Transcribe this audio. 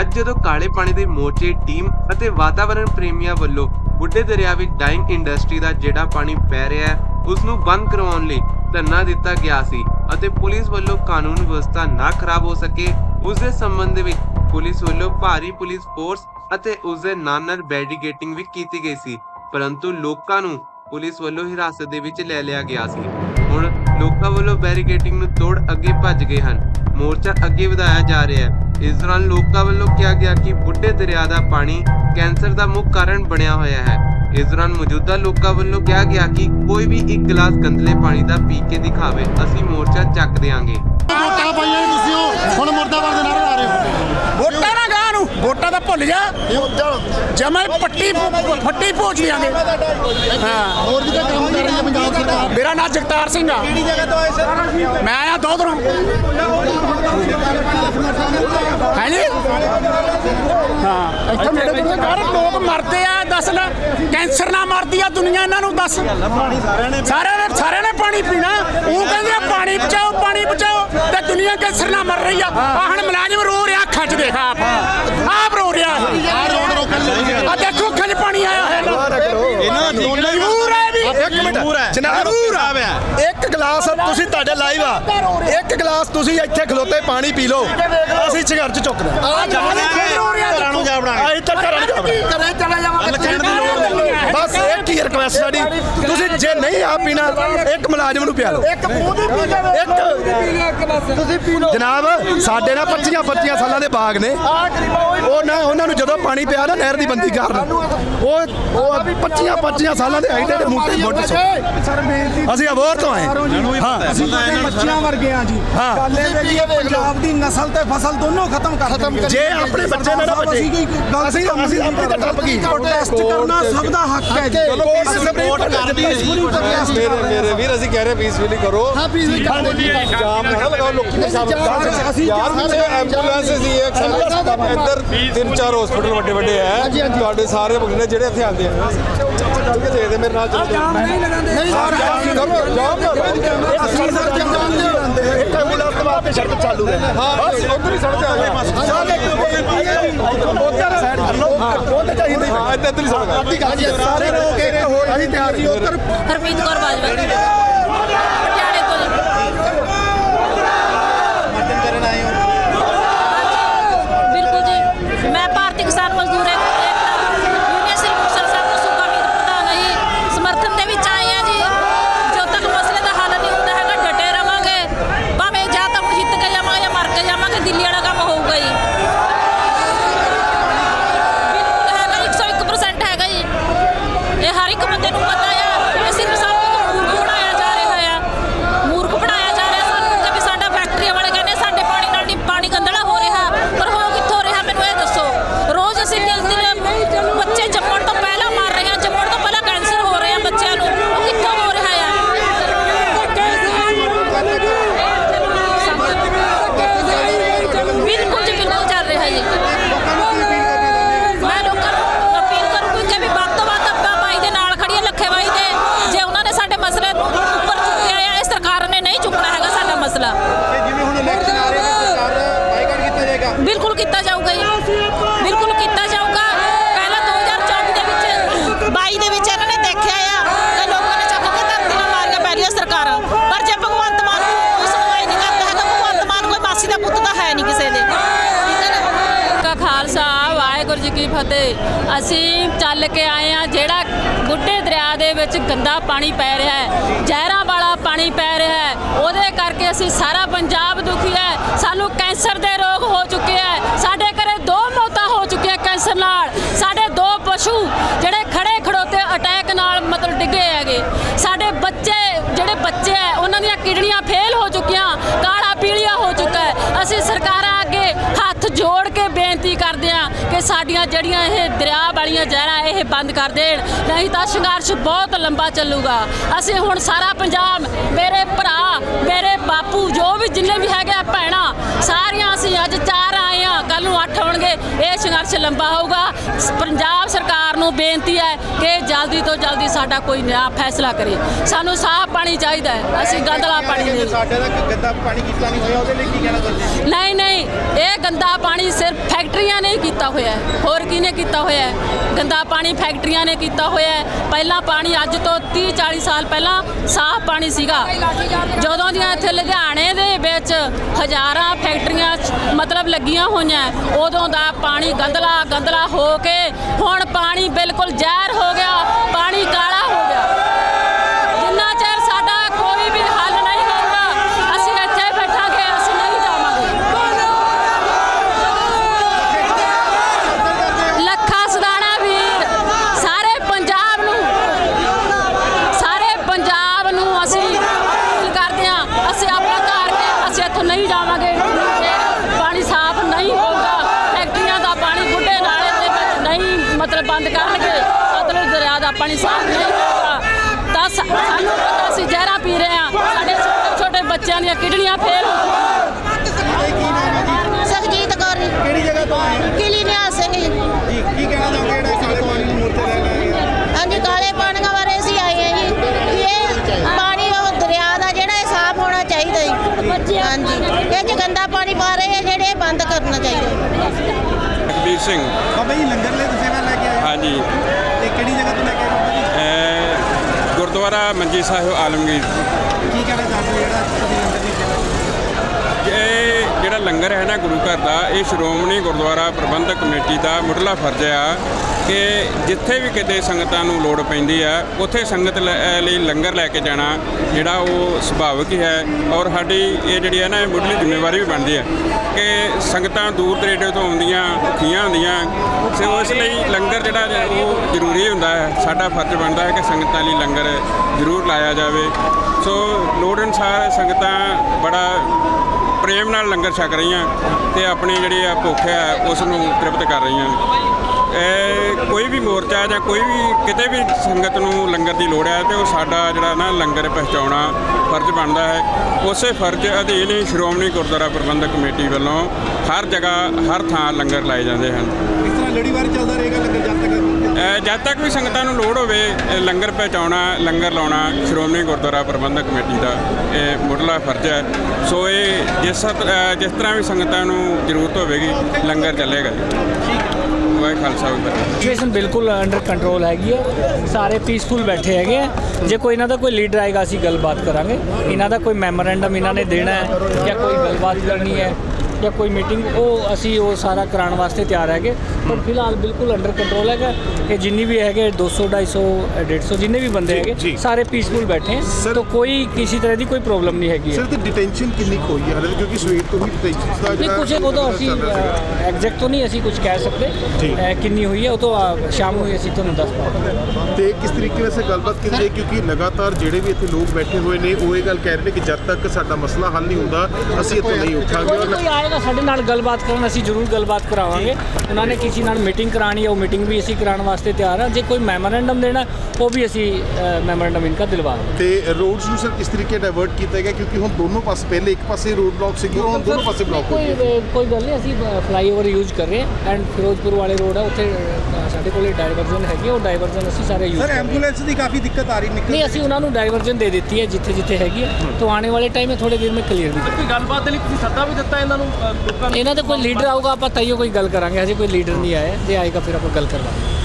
ਅੱਜ ਜਦੋਂ ਕਾਲੇ ਪਾਣੀ ਦੇ ਮੋਰਚੇ, ਟੀਮ ਅਤੇ ਵਾਤਾਵਰਣ ਪ੍ਰੇਮੀਆਂ ਵੱਲੋਂ ਬੁੱਢੇ ਦਰਿਆ ਵਿੱਚ ਡਾਈਂਗ ਇੰਡਸਟਰੀ ਦਾ ਜਿਹੜਾ ਪਾਣੀ ਪੈ ਰਿਹਾ ਹੈ ਉਸ ਨੂੰ ਬੰਦ ਕਰਵਾਉਣ ਲਈ ਧਰਨਾ ਦਿੱਤਾ ਗਿਆ ਸੀ ਅਤੇ ਪੁਲਿਸ ਵੱਲੋਂ ਕਾਨੂੰਨ ਵਿਵਸਥਾ ਨਾ ਖਰਾਬ ਹੋ ਸਕੇ ਉਸ ਦੇ ਸੰਬੰਧ ਵਿੱਚ ਪੁਲਿਸ ਵੱਲੋਂ ਭਾਰੀ ਪੁਲਿਸ ਫੋਰਸ ਅਤੇ ਉਸ ਦੇ ਨਾਲ ਨਾਲ ਬੈਰੀਗੇਟਿੰਗ ਵੀ ਕੀਤੀ ਗਈ ਸੀ, ਪਰੰਤੂ ਲੋਕਾਂ ਨੂੰ ਪੁਲਿਸ ਵੱਲੋਂ ਹਿਰਾਸਤ ਦੇ ਵਿੱਚ ਲੈ ਲਿਆ ਗਿਆ ਸੀ। ਹੁਣ ਲੋਕਾਂ ਵੱਲੋਂ ਬੈਰੀਗੇਟਿੰਗ ਨੂੰ ਤੋੜ ਅੱਗੇ ਭੱਜ ਗਏ ਹਨ। ਮੋਰਚਾ ਅੱਗੇ ਵਧਾਇਆ ਜਾ ਰਿਹਾ ਹੈ। ਇਸ ਦੌਰਾਨ ਲੋਕਾਂ ਵੱਲੋਂ ਕਿਹਾ ਗਿਆ ਕਿ ਬੁੱਢੇ ਦਰਿਆ ਦਾ ਪਾਣੀ ਕੈਂਸਰ ਦਾ ਮੁੱਖ ਕਾਰਨ ਬਣਿਆ ਹੋਇਆ ਹੈ। ਇਸ ਦੌਰਾਨ ਮੌਜੂਦਾ ਲੋਕਾਂ ਵੱਲੋਂ ਕਿਹਾ ਗਿਆ ਕਿ ਕੋਈ ਵੀ ਇੱਕ ਗਲਾਸ ਗੰਦਲੇ ਪਾਣੀ ਦਾ ਪੀ ਕੇ ਦਿਖਾਵੇ ਅਸੀਂ ਮੋਰਚਾ ਚੱਕ ਦੇਵਾਂਗੇ ਵੋਟਾਂ ਪਾਈਆਂ ਤੁਸੀਂ ਹੁਣ ਮੁਰਦਾਬਾਦ ਦੇ ਨਾਰੇ ਲਾ ਰਹੇ ਹੋ। ਵੋਟਾਂ ਵੋਟਾਂ ਤਾਂ ਭੁੱਲ ਜਾ। ਜਮਲ ਪੱਟੀ ਫੱਟੀ ਪਹੁੰਚ ਜਾਂਦੇ ਹਾਂ। ਹੋਰ ਵੀ ਤਾਂ ਕੰਮ ਕਰ ਰਹੀ ਹੈ ਪੰਜਾਬ ਸਰਕਾਰ। ਮੇਰਾ ਨਾਮ ਜਗਤਾਰ ਸਿੰਘ ਆ। ਕਿਹੜੀ ਜਗ੍ਹਾ ਤੋਂ ਆਏ ਸਰ? ਮੈਂ ਆਇਆ ਦੋਦਰੋਂ ਹੈ ਜੀ? ਹਾਂ। ਇੱਥੇ ਮੇਰੇ ਕੋਲ ਯਾਰ ਲੋਕ ਮਰਦੇ ਆ ਦੱਸ ਲੈ ਕੈਂਸਰ ਨਾਲ ਮਰਦੀ ਆ ਦੁਨੀਆ ਇਹਨਾਂ ਨੂੰ ਦੱਸ। ਸਾਰਿਆਂ ਨੇ ਸਾਰਿਆਂ ਨੇ ਪਾਣੀ ਪੀਣਾ। ਉਹ ਕਹਿੰਦੇ ਆ ਪਾਣੀ ਬਚਾਓ ਪਾਣੀ ਬਚਾਓ ਤੇ ਦੁਨੀਆ ਕੈਂਸਰ ਨਾਲ ਮਰ ਰਹੀ ਆ। ਆ ਹੁਣ ਮੁਲਾਜ਼ਮ ਰੋ ਰਿਹਾ ਅੱਖਾਂ 'ਚ ਦੇਖ ਆਪ ਆਪ ਰੋ ਰਿਹਾ ਆ ਰੋਡ ਰੋਕਣ ਲਈ ਆ ਦੇਖੋ ਅੱਖਾਂ 'ਚ ਪਾਣੀ ਆਇਆ ਹੈ ਇਹਨਾਂ ਦੀ ਮਜਬੂਰ ਹੈ ਵੀ ਇੱਕ ਮਿੰਟ ਜਨਾਬ ਇੱਕ ਗਲਾਸ ਤੁਸੀਂ ਤੁਹਾਡੇ ਲਾਈਵ ਆ। ਇੱਕ ਗਲਾਸ ਤੁਸੀਂ ਇੱਥੇ ਖਲੋਤੇ ਪਾਣੀ ਪੀ ਲਓ। ਅਸੀਂ ਸੰਘਰਸ਼ ਚੁੱਕਦੇ ਆ ਘਰਾਂ ਨੂੰ ਜਾ ਬਣਾ ਅਸੀਂ ਤਾਂ ਘਰਾਂ ਨੂੰ ਜਾ ਬਣਾ ਕਰੇ ਚਲਾ ਜਾਵਾਂਗੇ। ਕਹਿਣ ਦੀ ਲੋੜ ਨਹੀਂ। ਬਸ ਇੱਕ ਹੀ ਰਿਕਵੈਸਟ ਸਾਡੀ? ਤੁਸੀਂ ਜੇ ਨਹੀਂ ਆ ਪੀਣਾ ਇੱਕ ਮੁਲਾਜ਼ਮ ਨੂੰ ਪਿਆ ਲਓ ਇੱਕ ਮੂੰਹ ਦੀ ਪੀ ਜਾਵੇ ਇੱਕ ਤੁਸੀਂ ਪੀ ਲਓ। ਜਨਾਬ ਸਾਡੇ ਨਾਲ 25 25 ਸਾਲਾਂ ਦੇ ਬਾਗ ਨੇ। ਉਹ ਨਾ ਉਹਨਾਂ ਨੂੰ ਜਦੋਂ ਪਾਣੀ ਪਿਆ ਨਾ ਨਹਿਰ ਦੀ ਬੰਦੀ ਕਾਰਨ। ਉਹ ਉਹ 25 25 ਸਾਲਾਂ ਦੇ ਆਈਡੇ ਦੇ ਮੂੰਹ ਤੇ ਮੁੱਢ ਸੋ। ਅਸੀਂ ਅਬੋਰ ਤੋਂ ਆਏ। ਹਾਂ। ਅਸੀਂ ਤਾਂ ਬੱਚਿਆਂ ਵਰਗੇ ਆ ਜੀ। ਹਾਂ। ਗੱਲ ਇਹ ਇਹ ਪੰਜਾਬ ਦੀ ਨਸਲ ਤੇ ਫਸਲ ਦੋਨੋਂ ਖਤਮ ਕਰ ਖਤਮ। ਜੇ ਆਪਣੇ ਬੱਚੇ ਨਾ ਬੱਚੇ ਅਸੀਂ ਅਸੀਂ ਆਪਣੀ ਤਾਂ ਟੱਪ ਗਈ। ਪ੍ਰੋਟੈਸਟ ਕਰਨਾ ਸਭ ਦਾ ਹੱਕ ਹੈ ਜੀ। ਸਪੋਰਟ ਕਰਦੀ ਹੈ ਮੇਰੇ ਮੇਰੇ ਵੀਰ ਅਸੀਂ ਕਹਿ ਰਹੇ ਪੀਸਫੁਲੀ ਕਰੋ। ਹਾਂ ਪੀਸ ਵੀ ਕਰਦੇ ਜੀ ਜਾਮ ਨਾ ਲਗਾਓ ਲੋਕੀ ਨੇ ਸਭ ਅਸੀਂ ਯਾਰ ਪਿੱਛੇ ਐਂਬੂਲੈਂਸ ਸੀ ਇੱਕ ਸਾਰੇ ਇੱਧਰ ਤਿੰਨ ਚਾਰ ਹਸਪੀਟਲ ਵੱਡੇ ਵੱਡੇ ਹੈ। ਤੁਹਾਡੇ ਸਾਰੇ ਬੰਦੇ ਜਿਹੜੇ ਇੱਥੇ ਆਉਂਦੇ ਆ ਚੱਲ ਕੇ ਦੇਖਦੇ ਮੇਰੇ ਨਾਲ ਚਲੋ ਜਾਮ ਨਹੀਂ ਲਗਾਉਂਦੇ ਨਹੀਂ ਜਾਮ ਕਰੋ ਜਾਮ ਕਰੋ। ਅਸੀਂ ਸਰ ਜਾਮ ਨਹੀਂ ਲਗਾਉਂਦੇ ਇੱਕ ਐਂਬੂਲੈਂਸ ਤੋਂ ਬਾਅਦ ਸੜਕ ਚਾਲੂ ਹੈ ਹਾਂ ਬਸ ਉਧਰ ਹੀ ਸੜਕ ਆ ਗਈ। ਉਧਰ ਉਹਦੇ ਚਾਹੀਦੇ ਹਾਂ ਇੱਧਰ ਇੱਧਰ ਆ ਸਾਰੇ ਲੋਕ ਕਹਿ ਰਹੇ ਹੋਰ ਅਸੀਂ ਤਿਆਰ ਜੀ ਉੱਧਰ ਹਰਮੀਤ ਕੌਰ ਬਾਜਵਾ ਪਟਿਆਲੇ ਤੋਂ ਜੀ। ਬਿਲਕੁਲ ਜੀ ਮੈਂ ਭਾਰਤੀ ਕਿਸਾਨ ਮਜ਼ਦੂਰ ਏਕਤਾ ਯੂਨੀਅਨ ਸਿਰ ਮੁਕਤਸਰ ਸਾਹਿਬ ਤੋਂ ਸੂਬਾ ਮੀਤ ਪ੍ਰਧਾਨ ਹੀ ਸਮਰਥਨ ਦੇ ਵਿੱਚ ਆਏ ਆ ਜੀ ਜਦੋਂ ਤੱਕ ਮਸਲੇ ਦਾ ਹੱਲ ਨਹੀਂ ਹੁੰਦਾ ਹੈਗਾ ਡਟੇ ਰਵਾਂਗੇ ਭਾਵੇਂ ਜਾਂ ਤਾਂ ਹੁਣ ਜਿੱਤ ਕੇ ਜਾਵਾਂਗੇ ਜਾਂ ਮਰ ਕੇ ਜਾਵਾਂਗੇ ਦਿੱਲੀ ਵਾਲਾ ਕੰਮ ਹੋਊਗਾ ਜੀ ਬਿਲਕੁਲ ਹੈਗਾ ਜੀ, 101% ਹੈਗਾ ਜੀ ਇਹ ਹਰ ਇੱਕ ਬੰਦੇ ਨੂੰ ਪਤਾ ਆ ਇਹ ਸਿਰਫ ਸਾਨੂੰ ਇੱਕ ਮੂਰਖ ਬਣਾਇਆ ਜਾ ਰਿਹਾ ਆ ਮੂਰਖ ਬਣਾਇਆ ਜਾ ਰਿਹਾ ਸਾਨੂੰ ਕਿ ਵੀ ਸਾਡਾ ਫੈਕਟਰੀਆਂ ਵਾਲੇ ਕਹਿੰਦੇ ਸਾਡੇ ਪਾਣੀ ਨਾਲ ਨਹੀਂ ਪਾਣੀ ਗੰਦਲਾ ਹੋ ਰਿਹਾ ਪਰ ਹੋ ਕਿੱਥੋਂ ਰਿਹਾ ਮੈਨੂੰ ਇਹ ਦੱਸੋ ਰੋਜ਼ ਅਸੀਂ ਦਿਲ ਦਿਲ ਬੱਚੇ ਜੰਮਣ ਤੋਂ ਪਹਿਲਾਂ ਮਰ ਰਹੇ ਆ ਜੰਮਣ ਤੋਂ ਪਹਿਲਾਂ ਕੈਂਸਰ ਹੋ ਰਿਹਾ ਬੱਚਿਆਂ ਨੂੰ ਉਹ ਕਿੱਥੋਂ ਹੋ ਰਿਹਾ ਆ ਬਿਲਕੁਲ ਜੀ ਬਿਲਕੁਲ ਚੱਲ ਰਿਹਾ ਜੀ ਮੈਂ ਲੋਕਾਂ ਨੂੰ ਅਪੀਲ ਕਰੂੰਗੀ ਕਿ ਵੀ ਵੱਧ ਤੋਂ ਵੱਧ ਆਪਾਂ ਬਾਈ ਦੇ ਨਾਲ ਖੜੀਏ ਲੱਖੇ ਬਾਈ ਦੇ ਜੇ ਉਹਨਾਂ ਨੇ ਸਾਡੇ ਮਸਲੇ ਉੱਪਰ ਚੁੱਕਿਆ ਆ ਇਹ ਸਰਕਾਰ ਨੇ ਨਹੀਂ ਚੁੱਕਣਾ ਹੈਗਾ ਸਾਡਾ ਮਸਲਾ ਜਿਵੇਂ ਹੁਣ ਇਲੈਕਸ਼ਨ ਆ ਰਹੇ ਨੇ ਸਰਕਾਰ ਬਾਈਕਾਟ ਕੀਤਾ ਜਾਏਗਾ ਬਿਲਕੁਲ ਕੀਤਾ ਜਾਊਗਾ ਜੀ ਬਿਲਕੁਲ ਕੀਤਾ ਜਾਊਗਾ ਪਹਿਲਾਂ 2024 ਦੇ ਵਿੱਚ 22 ਦੇ ਵਿੱਚ ਇਹਨਾਂ ਨੇ ਦੇਖਿਆ ਆ ਕਿ ਲੋਕਾਂ ਨੇ ਚੱਕ ਕੇ ਧਰਤੀ ਨਾਲ ਮਾਰੀਆਂ ਪਹਿਲੀਆਂ ਸਰਕਾਰਾਂ ਪਰ ਜੇ ਭਗਵੰਤ ਮਾਨ ਨੂੰ ਕੋਈ ਸੁਣਵਾਈ ਨਹੀਂ ਕਰਦਾ ਹੈਗਾ ਭਗਵੰਤ ਮਾਨ ਕੋਈ ਮਾਸੀ ਦਾ ਪੁੱਤ ਤਾਂ ਹੈ ਨਹੀਂ ਕਿਸੇ ਦੇ ਠੀਕ ਹੈ ਨਾ ਕਾ ਖਾਲਸਾ ਵਾਹਿਗੁਰੂ ਜੀ ਕੀ ਫਤਿਹ ਅਸੀਂ ਚੱਲ ਕੇ ਆਏ ਆ ਜਿਹੜਾ ਗੁੱਡੇ ਦਰਿਆ ਦੇ ਵਿੱਚ ਗੰਦਾ ਪਾਣੀ ਪੈ ਰਿਹਾ ਹੈ, ਜ਼ਹਿਰਾਂ ਵਾਲਾ ਪਾਣੀ ਪੈ ਰਿਹਾ ਹੈ, ਉਹਦੇ ਕਰਕੇ ਅਸੀਂ ਸਾਰਾ ਪੰਜਾਬ ਦੁਖੀ ਹੈ, ਸਾਨੂੰ ਕੈਂਸਰ ਦੇ ਰੋਗ ਹੋ ਚੁੱਕੇ ਹੈ, ਸਾਡੇ ਘਰੇ ਦੋ ਮੌਤਾਂ ਹੋ ਚੁੱਕੀਆਂ ਕੈਂਸਰ ਨਾਲ, ਸਾਡੇ ਦੋ ਪਸ਼ੂ ਜਿਹੜੇ ਖੜੇ ਖੜੋਤੇ ਅਟੈਕ ਨਾਲ ਮਤਲਬ ਡਿੱਗੇ ਹੈਗੇ, ਸਾਡੇ ਬੱਚੇ, ਜਿਹੜੇ ਬੱਚੇ ਹੈ, ਉਹਨਾਂ ਦੀਆਂ ਕਿਡਨੀਆਂ ਫੇਲ ਸਾਡੀਆਂ ਜਿਹੜੀਆਂ ਇਹ ਦਰਿਆ ਵਾਲੀਆਂ ਜ਼ਹਿਰਾਂ ਇਹ ਬੰਦ ਕਰ ਦੇਣ, ਨਹੀਂ ਤਾਂ ਸੰਘਰਸ਼ ਬਹੁਤ ਲੰਬਾ ਚੱਲੂਗਾ। ਅਸੀਂ ਹੁਣ ਸਾਰਾ ਪੰਜਾਬ, ਮੇਰੇ ਭਰਾ, ਮੇਰੇ ਬਾਪੂ, ਜੋ ਵੀ ਜਿੰਨੇ ਵੀ ਹੈਗੇ ਆ ਭੈਣਾਂ, ਸਾਰੀਆਂ ਅਸੀਂ ਅੱਜ ਚਾਰ ਆਏ ਆ ਕੱਲ ਨੂੰ ਅੱਠ ਹੋਣਗੇ ਇਹ ਸੰਘਰਸ਼ ਲੰਬਾ ਹੋਊਗਾ। ਪੰਜਾਬ ਸਰਕਾਰ ਨੂੰ ਬੇਨਤੀ ਹੈ ਕਿ ਜਲਦੀ ਤੋਂ ਜਲਦੀ ਸਾਡਾ ਕੋਈ ਨਿਆਂ ਫੈਸਲਾ ਕਰੇ। ਸਾਨੂੰ ਸਾਫ਼ ਪਾਣੀ ਚਾਹੀਦਾ ਹੈ। ਅਸੀਂ ਗੰਦਲਾ ਪਾਣੀ ਨਹੀਂ। ਸਾਡੇ ਦਾ ਗੰਦਾ ਪਾਣੀ ਕੀਤਾ ਨਹੀਂ ਹੋਇਆ ਉਹਦੇ ਲਈ ਕੀ ਕਹਿਣਾ ਚਾਹੁੰਦੇ ਨਹੀਂ ਨਹੀਂ। ਇਹ ਗੰਦਾ ਪਾਣੀ ਸਿਰਫ ਫੈਕਟਰੀਆਂ ਨੇ ਕੀਤਾ ਹੋਇਆ ਹੈ। ਹੋਰ ਕਿਹਨੇ ਕੀਤਾ ਹੋਇਆ ਹੈ? ਗੰਦਾ ਪਾਣੀ ਫੈਕਟਰੀਆਂ ਨੇ ਕੀਤਾ ਹੋਇਆ ਹੈ। ਪਹਿਲਾਂ ਪਾਣੀ ਅੱਜ ਤੋਂ 30 40 ਸਾਲ ਪਹਿਲਾਂ ਸਾਫ਼ ਪਾਣੀ ਸੀਗਾ। ਜਦੋਂ ਦੀਆਂ ਇੱਥੇ ਲੁਧਿਆਣੇ ਦੇ ਵਿੱਚ ਹਜ਼ਾਰਾਂ ਫੈਕਟਰੀਆਂ ਮਤਲਬ ਲੱਗੀਆਂ ਹੋਈਆਂ ਉਦੋਂ ਦਾ ਪਾਣੀ ਗੰਦਲਾ ਗੰਦਲਾ ਹੋ ਕੇ ਹੁਣ ਪਾਣੀ ਬਿਲਕੁਲ ਜ਼ਹਿਰ ਹੋ ਗਿਆ। ਪਾਣੀ ਕਾਲਾ ਹੋ ਗਿਆ ਜਿੰਨਾ ਚਿਰ ਸਾਡਾ ਕੋਈ ਵੀ ਹੱਲ ਨਹੀਂ ਹੋਊਗਾ ਅਸੀਂ ਇੱਥੇ ਬੈਠਾਂਗੇ ਅਸੀਂ ਨਹੀਂ ਜਾਵਾਂਗੇ ਲੱਖਾ ਸਦਾਣਾ ਵੀਰ ਸਾਰੇ ਪੰਜਾਬ ਨੂੰ ਸਾਰੇ ਪੰਜਾਬ ਨੂੰ ਅਸੀਂ ਅਪੀਲ ਕਰਦੇ ਹਾਂ ਅਸੀਂ ਆਪਣਾ ਘਰ ਕੇ ਅਸੀਂ ਇੱਥੋਂ ਨਹੀਂ ਜਾਵਾਂਗੇ ਜੇ ਪਾਣੀ ਸਾਫ਼ ਨਹੀਂ ਹੋਊਗਾ ਫੈਕਟਰੀਆਂ ਦਾ ਪਾਣੀ ਬੁੱਢੇ ਨਾਲੇ ਦੇ ਵਿੱਚ ਨਹੀਂ ਮਤਲਬ ਬੰਦ ਕਰਨਗੇ। ਸਤਲੁਜ ਦਰਿਆ ਦਾ ਪਾਣੀ ਸਾਫ਼ ਨਹੀਂ ਹੋਊਗਾ। ਤਾਂ ਸਾਨੂੰ ਪਤਾ ਅਸੀਂ ਜ਼ਹਿਰਾਂ ਪੀ ਰਹੇ ਹਾਂ। ਸਾਡੇ ਛੋਟੇ ਛੋਟੇ ਬੱਚਿਆਂ ਦੀਆਂ ਕਿਡਨੀਆਂ ਫੇਲ ਹੋ ਸੁਖਜੀਤ ਕੌਰ ਕਿਹੜੀ ਜਗ੍ਹਾ ਤੋਂ ਆਏ ਹੋ? ਕਿਲੀ ਨਿਹਾਲ ਸਿੰਘ ਜੀ। ਜੀ ਕੀ ਕਹਿਣਾ ਚਾਹੋਗੇ ਜਿਹੜਾ ਕਾਲੇ ਪਾਣੀ ਨੂੰ ਮੋਰਚਾ ਲੈ ਕੇ ਆਏ ਹਾਂਜੀ ਕਾਲੇ ਪਾਣੀਆਂ ਬਾਰੇ ਅਸੀਂ ਆਏ ਹਾਂ ਜੀ। ਵੀ ਇਹ ਪਾਣੀ ਉਹ ਦਰਿਆ ਦਾ ਜਿਹੜਾ ਇਹ ਸਾਫ਼ ਹੋਣਾ ਚਾਹੀਦਾ ਜੀ। ਹਾਂਜੀ। ਇਹ 'ਚ ਗੰਦਾ ਪਾਣੀ ਪਾ ਰਹੇ ਆ ਜਿਹੜੇ ਬੰਦ ਕਰਨਾ ਚਾਹੀਦਾ। ਸਿੰਘ। ਬਾਬਾ ਜੀ ਲੰਗਰ ਲੈ? ਹਾਂਜੀ। ਤੇ ਕਿਹੜੀ ਜਗ੍ਹਾ ਤੋਂ ਲੈ ਕੇ ਆਏ ਹੋ? ਅਹ ਗੁਰਦੁਆਰਾ ਮੰਜੀ ਸਾਹਿਬ ਆਲਮਗੀਰ। ਕੀ ਕਹਿਣਾ ਚਾਹੋਗੇ ਜਿਹੜਾ ਤੁਸੀਂ ਲੰਗਰ ਦੀ ਸੇਵਾ ਇਹ ਜਿਹੜਾ ਲੰਗਰ ਹੈ ਨਾ ਗੁਰੂ ਘਰ ਦਾ ਇਹ ਸ਼੍ਰੋਮਣੀ ਗੁਰਦੁਆਰਾ ਪ੍ਰਬੰਧਕ ਕਮੇਟੀ ਦਾ ਮੁੱਢਲਾ ਫਰਜ਼ ਆ। ਕਿ ਜਿੱਥੇ ਵੀ ਕਿਤੇ ਸੰਗਤਾਂ ਨੂੰ ਲੋੜ ਪੈਂਦੀ ਆ ਉੱਥੇ ਸੰਗਤ ਲੈ- ਲਈ ਲੰਗਰ ਲੈ ਕੇ ਜਾਣਾ ਜਿਹੜਾ ਉਹ ਸੁਭਾਵਿਕ ਹੀ ਹੈ ਔਰ ਸਾਡੀ ਇਹ ਜਿਹੜੀ ਹੈ ਨਾ, ਇਹ ਮੁੱਢਲੀ ਜ਼ਿੰਮੇਵਾਰੀ ਵੀ ਬਣਦੀ ਹੈ ਕਿ ਸੰਗਤਾਂ ਦੂਰ ਦਰੇਡੇ ਤੋਂ ਆਉਂਦੀਆਂ ਭੁੱਖੀਆਂ ਹੁੰਦੀਆਂ ਸੋ ਇਸ ਲਈ ਲੰਗਰ ਜਿਹੜਾ ਉਹ ਜ਼ਰੂਰੀ ਹੁੰਦਾ ਹੈ। ਸਾਡਾ ਫਰਜ਼ ਬਣਦਾ ਹੈ ਕਿ ਸੰਗਤਾਂ ਲਈ ਲੰਗਰ ਜ਼ਰੂਰ ਲਾਇਆ ਜਾਵੇ। ਸੋ ਲੋੜ ਅਨੁਸਾਰ ਸੰਗਤਾਂ ਬੜਾ ਪ੍ਰੇਮ ਨਾਲ ਲੰਗਰ ਛਕ ਰਹੀਆਂ ਤੇ ਆਪਣੀ ਜਿਹੜੀ ਆ ਭੁੱਖ ਹੈ, ਉਸ ਨੂੰ ਤ੍ਰਿਪਤ ਕਰ ਰਹੀਆਂ ਕੋਈ ਵੀ ਮੋਰਚਾ ਜਾਂ ਕੋਈ ਵੀ ਕਿਤੇ ਵੀ ਸੰਗਤ ਨੂੰ ਲੰਗਰ ਦੀ ਲੋੜ ਹੈ ਤੇ ਉਹ ਸਾਡਾ ਜਿਹੜਾ ਨਾ ਲੰਗਰ ਪਹੁੰਚਾਉਣਾ ਫਰਜ਼ ਬਣਦਾ ਹੈ। ਉਸੇ ਫਰਜ਼ ਅਧੀਨ ਹੀ ਸ਼੍ਰੋਮਣੀ ਗੁਰਦੁਆਰਾ ਪ੍ਰਬੰਧਕ ਕਮੇਟੀ ਵੱਲੋਂ ਹਰ ਜਗ੍ਹਾ ਹਰ ਥਾਂ ਲੰਗਰ ਲਾਏ ਜਾਂਦੇ ਹਨ। ਇਸ ਤਰ੍ਹਾਂ ਲੜੀਵਾਰ ਚੱਲਦਾ ਰਹੇਗਾ ਲੰਗਰ ਜਦ ਤੱਕ? ਜਦ ਤੱਕ ਵੀ ਸੰਗਤਾਂ ਨੂੰ ਲੋੜ ਹੋਵੇ ਲੰਗਰ ਪਹੁੰਚਾਉਣਾ ਲੰਗਰ ਲਾਉਣਾ ਸ਼੍ਰੋਮਣੀ ਗੁਰਦੁਆਰਾ ਪ੍ਰਬੰਧਕ ਕਮੇਟੀ ਦਾ ਇਹ ਮੁੱਢਲਾ ਫਰਜ਼ ਹੈ। ਸੋ ਇਹ ਜਿਸ ਜਿਸ ਤਰ੍ਹਾਂ ਵੀ ਸੰਗਤਾਂ ਨੂੰ ਜ਼ਰੂਰਤ ਹੋਵੇਗੀ ਲੰਗਰ ਚੱਲੇਗਾ ਜੀ ਵਾਹਿਗੁਰੂ ਖਾਲਸਾ ਵਾਹਿਗੁਰੂ ਫਤਿਹ ਸਿਚੁਏਸ਼ਨ ਬਿਲਕੁਲ ਅੰਡਰ ਕੰਟਰੋਲ ਹੈਗੀ ਹੈ। ਸਾਰੇ ਪੀਸਫੁਲ ਬੈਠੇ ਹੈਗੇ ਆ ਜੇ ਕੋਈ ਇਹਨਾਂ ਦਾ ਕੋਈ ਲੀਡਰ ਆਏਗਾ, ਅਸੀਂ ਗੱਲਬਾਤ ਕਰਾਂਗੇ। ਇਹਨਾਂ ਦਾ ਕੋਈ ਮੈਮੋਰੈਂਡਮ ਇਹਨਾਂ ਨੇ ਦੇਣਾ ਹੈ ਜਾਂ ਕੋਈ ਗੱਲਬਾਤ ਕਰਨੀ ਹੈ ਜਾਂ ਕੋਈ ਮੀਟਿੰਗ ਉਹ ਅਸੀਂ ਉਹ ਸਾਰਾ ਕਰਾਉਣ ਵਾਸਤੇ ਤਿਆਰ ਹੈਗੇ। ਪਰ ਫਿਲਹਾਲ ਬਿਲਕੁਲ ਅੰਡਰ ਕੰਟਰੋਲ ਹੈਗਾ। ਕਿ ਜਿੰਨੀ ਵੀ ਹੈਗੇ 200 250 150 ਜਿੰਨੇ ਵੀ ਬੰਦੇ ਹੈਗੇ ਸਾਰੇ ਪੀਸਫੁਲ ਬੈਠੇ ਹੈ। ਤਾਂ ਕੋਈ ਕਿਸੇ ਤਰ੍ਹਾਂ ਦੀ ਕੋਈ ਪ੍ਰੋਬਲਮ ਨਹੀਂ ਹੈਗੀ ਸਰ ਤੇ ਡਿਟੈਂਸ਼ਨ ਕਿੰਨੀ ਹੋਈ ਹੈ? ਹਲੇ ਕਿਉਂਕਿ ਸਵੇਰ ਤੋਂ ਹੀ ਡਿਟੈਂਸ਼ਨ ਦਾ ਨਹੀਂ ਕੁਝ ਉਹ ਤਾਂ ਅਸੀਂ ਐਗਜ਼ੈਕਟ ਤੋਂ ਨਹੀਂ ਅਸੀਂ ਕੁਝ ਕਹਿ ਸਕਦੇ। ਕਿੰਨੀ ਹੋਈ ਹੈ ਉਹ ਤੋਂ ਸ਼ਾਮ ਨੂੰ ਅਸੀਂ ਤੁਹਾਨੂੰ ਦੱਸ ਪਾਵਾਂਗੇ। ਤੇ ਕਿਸ ਤਰੀਕੇ ਨਾਲ ਸੇ ਗੱਲਬਾਤ ਕੀਤੀ ਕਿਉਂਕਿ ਲਗਾਤਾਰ ਜਿਹੜੇ ਵੀ ਇੱਥੇ ਲੋਕ ਬੈਠੇ ਹੋਏ ਨੇ ਉਹ ਇਹ ਗੱਲ ਕਹਿ ਰਹੇ ਨੇ ਕਿ ਜਦ ਤੱਕ ਸਾਡਾ ਮਸਲਾ ਹੱਲ ਨਹੀਂ ਹੁੰਦਾ ਅਸੀਂ ਇੱਥੋਂ ਨਹੀਂ ਉੱਠਾਂਗੇ। ਕੋਈ ਆਏਗਾ ਸਾਡੇ ਨਾਲ ਗੱਲਬਾਤ ਕਰਨ ਅਸੀਂ ਜ਼ਰੂਰ ਗੱਲਬਾਤ ਕਰਾਵਾਂਗੇ। ਉਹਨਾਂ ਨੇ ਕਿਸੇ ਨਾਲ ਮੀਟਿੰਗ ਕਰਾਣੀ ਹੈ ਉਹ ਮੀਟਿੰਗ ਵੀ ਅਸੀਂ ਕਰਾਉਣ ਵਾਸਤੇ ਤਿਆਰ ਹਾਂ। ਜੇ ਕੋਈ ਮੈਮੋਰੈਂਡਮ ਦੇਣਾ ਉਹ ਵੀ ਅਸੀਂ ਮੈਮੋਰੈਂਡਮ ਇਨਕਾ ਦਿਲਵਾਵਾਂਗੇ ਤੇ ਰੋਡਸ ਨੂੰ ਸਰ ਕਿਸ ਤਰੀਕੇ ਡਾਇਵਰਟ ਕੀਤਾ ਗਿਆ? ਕਿਉਂਕਿ ਹੁਣ ਦੋਨੋਂ ਪਾਸੇ ਪਹਿਲੇ ਇੱਕ ਪਾਸੇ ਰੋਡ ਬਲੌਕ ਸੀਗੀ ਹੁਣ ਦੋਨੋਂ ਪਾਸੇ ਬਲੌਕ ਹੋ ਕੋਈ ਗਏ ਕੋਈ ਗੱਲ ਨਹੀਂ ਅਸੀਂ ਫਲਾਈਓਵਰ ਯੂਜ਼ ਕਰ ਰਹੇ ਹਾਂ ਐਂਡ ਫਿਰੋਜ਼ਪੁਰ ਵਾਲੇ ਰੋਡ ਹੈ ਉੱਥੇ ਸਾਡੇ ਕੋਲੇ ਡਾਈਵਰਜਨ ਹੈਗੀ ਉਹ ਡਾਈਵਰਜਨ ਅਸੀਂ ਸਾਰੇ ਯੂਜ਼ ਸਰ ਕਰ ਰਹੇ ਹਾਂ। ਐਂਬੂਲੈਂਸ ਦੀ ਕਾਫੀ ਦਿੱਕਤ ਆ ਰਹੀ ਨਿਕਲ ਨਹੀਂ ਅਸੀਂ ਉਹਨਾਂ ਨੂੰ ਡਾਈਵਰਜਨ ਦੇ ਦਿੱਤੀ ਹੈ ਜਿੱਥੇ ਜਿੱਥੇ ਹੈਗੀ ਹੈ ਤਾਂ ਆਉਣੇ ਵਾਲੇ ਟਾਈਮ ਥੋੜੇ ਦੇਰ में ਕਲੀਅਰ ਵੀ ਕੋਈ ਗੱਲਬਾਤ ਦੇ ਲਈ ਤੁਸੀਂ ਸੱਦਾ ਵੀ ਦਿੱਤਾ ਇਹਨਾਂ ਨੂੰ ਲੋਕਾਂ ਇਹਨਾਂ ਦਾ ਕੋਈ ਲੀਡਰ ਆਊਗਾ ਆਪਾਂ ਤਾਈਓ ਕੋਈ ਗੱਲ ਕਰਾਂਗੇ ਹਜੇ ਕੋਈ ਲੀਡਰ ਨਹੀਂ ਆਇਆ ਜੇ ਆਏਗਾ ਫਿਰ ਆਪਾਂ ਗੱਲ ਕਰਵਾਵਾਂਗੇ